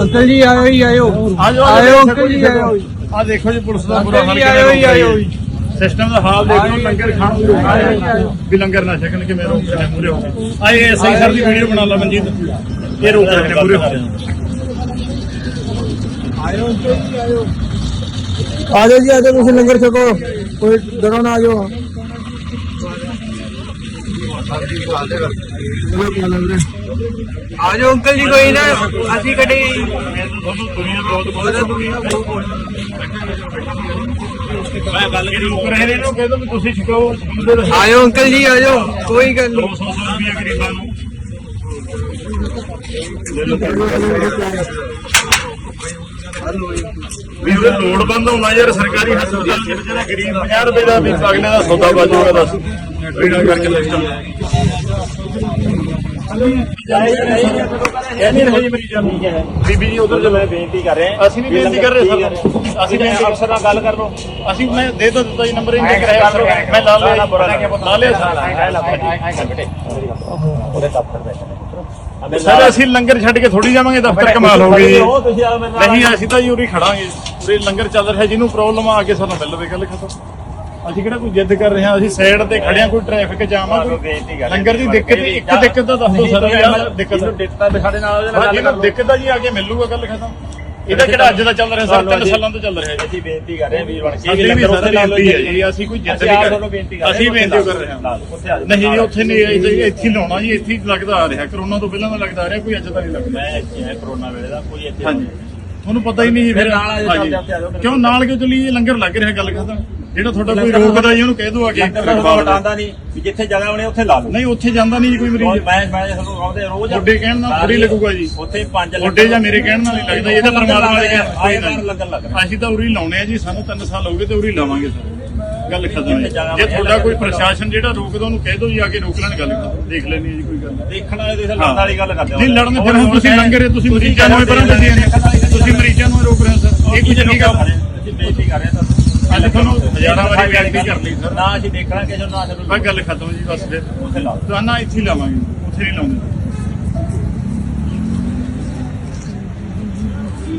Uncle ਜੀ ਆਇਓ ਹੀ ਆਇਓ। ਆਜੋ ਆਇਓ ਅੰਕਲ ਜੀ ਆਇਓ। ਆ ਦੇਖੋ ਜੀ ਪੁਲਿਸ ਦਾ ਬੁਰਾ ਹਾਲ ਆਇਓ ਹੀ ਆਇਓ ਸਿਸਟਮ ਦਾ ਹਾਲ ਦੇਖੋ ਲੰਗਰ ਖਾਣ ਨੂੰ ਆਏ ਆ। ਵੀ ਲੰਗਰ ਨਾ ਛਕਣ ਕਿਵੇਂ ਰੋਕ ਰਹੇ ਮੂਰੇ ਹੋ ਕੇ। ਆਏ ਐਸਆਈ ਸਰ ਦੀ ਵੀਡੀਓ ਬਣਾ ਲਾ ਮਨਜੀਤ। ਇਹ ਰੋਕ ਨੇ ਮੂਰੇ ਹੋ ਕੇ। ਆਇਓ ਅੰਕਲ ਜੀ ਆਇਓ। ਆ ਜਾਓ ਜੀ ਆ ਜਾਓ ਤੁਸੀਂ ਲੰਗਰ ਛਕੋ। ਕੋਈ ਡਰੋ ਨਾ ਆ ਜਾਓ। ਆਜੋ ਅੰਕਲ ਜੀ, ਕੋਈ ਨਾ, ਅਸੀਂ ਕਦੇ ਆਇਓ ਅੰਕਲ ਜੀ, ਆਜੋ, ਕੋਈ ਗੱਲ ਨਹੀਂ। 200 ਰੁਪਏ ਗਰੀਬਾਂ ਨੂੰ ਵੀ ਉਹ ਲੋੜਵੰਦ ਹੋਣਾ ਯਾਰ, ਸਰਕਾਰੀ ਹਸਪਤਾਲ ਚ ਜਿਹੜਾ ਗਰੀਬ 50 ਰੁਪਏ ਦਾ ਵੀ ਅਗਲੇ ਦਾ ਸੌਦਾ ਬਾਜੂਗਾ ਦੱਸ। ਵੀੜਾ ਕਰਕੇ ਲੈ ਚੱਲ। ਇਹ ਨਹੀਂ ਰਹੀ ਮੇਰੀ ਜਾਨ ਬੀਬੀ ਜੀ ਉਧਰ ਚਲੋ ਬੇਨਤੀ ਕਰ ਰਹੇ ਹਾਂ ਅਸੀਂ ਨਹੀਂ ਬੇਨਤੀ ਕਰ ਰਹੇ ਸਰ ਅਸੀਂ ਬੇਨਤੀ ਅਫਸਰ ਨਾਲ ਗੱਲ ਕਰ ਲਓ ਅਸੀਂ ਮੈਂ ਦੇ ਤਾਂ ਦਿੱਤਾ ਜੀ ਨੰਬਰ ਹੀ ਨਹੀਂ ਕਰਾਇਆ ਅਫਸਰ ਮੈਂ ਲਾ ਲਿਆ ਜੀ। ਲਾ ਲਿਆ ਸਰ ਉਹਦੇ ਦਫ਼ਤਰ ਬੈਠੇ ਸਰ ਅਸੀਂ ਲੰਗਰ ਛੱਡ ਕੇ ਥੋੜੀ ਜਾਵਾਂਗੇ ਦਫ਼ਤਰ ਕਮਾਲ ਹੋ ਗਈ ਨਹੀਂ ਅਸੀਂ ਤਾਂ ਜੀ ਉਰੀ ਖੜਾਂਗੇ ਉਰੇ ਲੰਗਰ ਚੱਲ ਰਿਹਾ ਜਿਹਨੂੰ ਪ੍ਰੋਬਲਮ ਆ ਕੇ ਸਾਨੂੰ ਮਿਲ ਲਵੇ ਗੱਲ ਖਤਮ ਅਸੀਂ ਕਿਹੜਾ ਕੋਈ ਜਿੱਦ ਕਰ ਰਹੇ ਹਾਂ? ਅਸੀਂ ਸਾਈਡ ਤੇ ਖੜਿਆ ਕੋਈ ਟ੍ਰੈਫਿਕ ਜਾਮ ਆ ਕੋਈ ਲੰਗਰ ਦੀ ਦਿੱਕਤ ਇੱਕ ਦਿੱਕਤ ਤਾਂ ਦੱਸੋ ਸਰ ਯਾਰ ਦਿੱਕਤ ਵੀ ਸਾਡੇ ਨਾਲ ਉਹਦੇ ਨਾਲ ਹਾਂ ਗੱਲ ਕਰ। ਦਿੱਕਤ ਆ ਜੀ ਆ ਕੇ ਮਿਲੂਗਾ ਗੱਲ ਖਤਮ। ਇਹਦਾ ਕਿਹੜਾ ਅੱਜ ਦਾ ਚੱਲ ਰਿਹਾ? ਸਰ ਤਿੰਨ ਸਾਲਾਂ ਤੋਂ ਚੱਲ ਰਿਹਾ ਜੀ। ਅਸੀਂ ਬੇਨਤੀ ਕਰ ਰਹੇ ਹਾਂ ਵੀਰ ਬਣ ਕੇ ਵੀ ਸਰ ਬੇਨਤੀ ਹੈ ਜੀ ਅਸੀਂ ਕੋਈ ਜਿੱਦ ਨਹੀਂ ਕਰ ਰਹੇ ਅਸੀਂ ਬੇਨਤੀ ਕਰ ਰਹੇ ਹਾਂ। ਉੱਥੇ। ਨਹੀਂ ਜੀ ਉੱਥੇ ਨਹੀਂ ਇੱਥੇ ਇੱਥੇ ਹੀ ਲਾਉਣਾ ਜੀ ਇੱਥੇ ਹੀ ਲੱਗਦਾ ਆ ਰਿਹਾ। ਕਰੋਨਾ ਤੋਂ ਪਹਿਲਾਂ ਦਾ ਲੱਗਦਾ ਆ ਰਿਹਾ ਕੋਈ ਅੱਜ ਤਾਂ ਨਹੀਂ ਲੱਗਦਾ। ਮੈਂ ਇੱਥੇ ਹਾਂ ਕਰੋਨਾ ਵੇਲੇ ਦਾ ਕੋਈ ਇੱਥੇ ਹਾਂਜੀ। ਤੁਹਾਨੂੰ ਪਤਾ ਹੀ ਨਹੀਂ ਜੀ ਫਿਰ ਨਾਲ ਆ ਜਾਓ। ਕਿਉਂ ਨਾਲ ਕਿਉਂ ਚੱਲੀ ਲੰਗਰ ਲੱਗ ਰਿਹਾ ਗੱਲ ਖਤਮ। ਜਿਹੜਾ ਤੁਹਾਡਾ ਕੋਈ ਰੋਕਦਾ ਜੀ ਉਹਨੂੰ ਕਹਿ ਦਿਓ ਆ ਕੇ। ਲੰਗਰ ਦਾ ਹਟਾਉਂਦਾ ਨਹੀਂ ਵੀ ਜਿੱਥੇ ਜਗ੍ਹਾ ਬਣੇ ਉੱਥੇ ਲਾ ਲਓ। ਨਹੀਂ ਉੱਥੇ ਜਾਂਦਾ ਨਹੀਂ ਜੀ ਕੋਈ ਰੋਜ਼ ਮਰੀਜ਼ ਮੈਂ ਮੈਂ ਤੁਹਾਨੂੰ ਆਉਂਦੇ ਰੋਜ਼ ਤੁਹਾਡੇ ਕਹਿਣ ਨਾਲ ਥੋੜੀ ਲੱਗੂਗਾ ਜੀ। ਉੱਥੇ ਪੰਜ ਤੁਹਾਡੇ ਜਾਂ ਮੇਰੇ ਕਹਿਣ ਨਾਲ ਹੀ ਲੱਗਦਾ ਇਹ ਤਾਂ ਪਰਮਾਤਮਾ ਦੇ ਕਹਿਣ ਲੱਗਣ ਲੱਗ ਰਿਹਾ। ਅਸੀਂ ਤਾਂ ਉਰੀ ਲਾਉਣੇ ਆ ਜੀ ਸਾਨੂੰ 3 ਸਾਲ ਹੋ ਗਏ ਤੇ ਉਰੀ ਲਾਵਾਂਗੇ ਸਰ। ਗੱਲ ਖਤਮ ਹੈ। ਜੇ ਤੁਹਾਡਾ ਕੋਈ। ਪ੍ਰਸ਼ਾਸਨ ਜਿਹੜਾ ਰੋਕਦਾ ਉਹਨੂੰ ਕਹਿ ਦਿਓ ਜੀ ਆ ਕੇ ਰੋਕ ਲੈਣ ਗੱਲ ਦੇਖ ਲੈਣੀ ਜੀ ਕੋਈ ਗੱਲ ਦੇਖਣ ਵਾਲੇ ਤੁਸੀਂ ਲੜਨ ਵਾਲੀ ਗੱਲ ਕਰਦੇ ਹੋ। ਨਹੀਂ ਲੜਨ ਫਿਰ ਹੁਣ ਤੁਸੀਂ ਲੰਗਰ ਤੁਸੀਂ ਮਰੀਜ਼ਾਂ ਨੂੰ ਪਰਾਂ ਤੁਸੀਂ ਮਰੀਜ਼ਾਂ ਨੂੰ ਰੋਕ ਰਹੇ ਹੋ ਸਰ। ਇਹ ਕੋਈ ਚੰਗੀ ਗੱਲ ਹੈ। ਅਸੀਂ ਬੇਨਤੀ ਕਰ ਰਹੇ ਹਾਂ ਅੱਜ ਤੁਹਾਨੂੰ ਹਜ਼ਾਰਾਂ ਵਾਰੀ ਬੇਨਤੀ ਕਰ ਲਈ ਸਰ। ਨਾ ਅਸੀਂ ਦੇਖਣਾ ਕਿਸੇ ਨੂੰ ਸਾਨੂੰ ਗੱਲ ਖਤਮ ਜੀ ਬਸ ਫਿਰ। ਉੱਥੇ ਲਾ ਤਾਂ ਨਾ ਇੱਥੇ ਹੀ ਲਾਵਾਂਗੇ ਉੱਥੇ ਨਹੀਂ ਲਾਉਂਦੇ।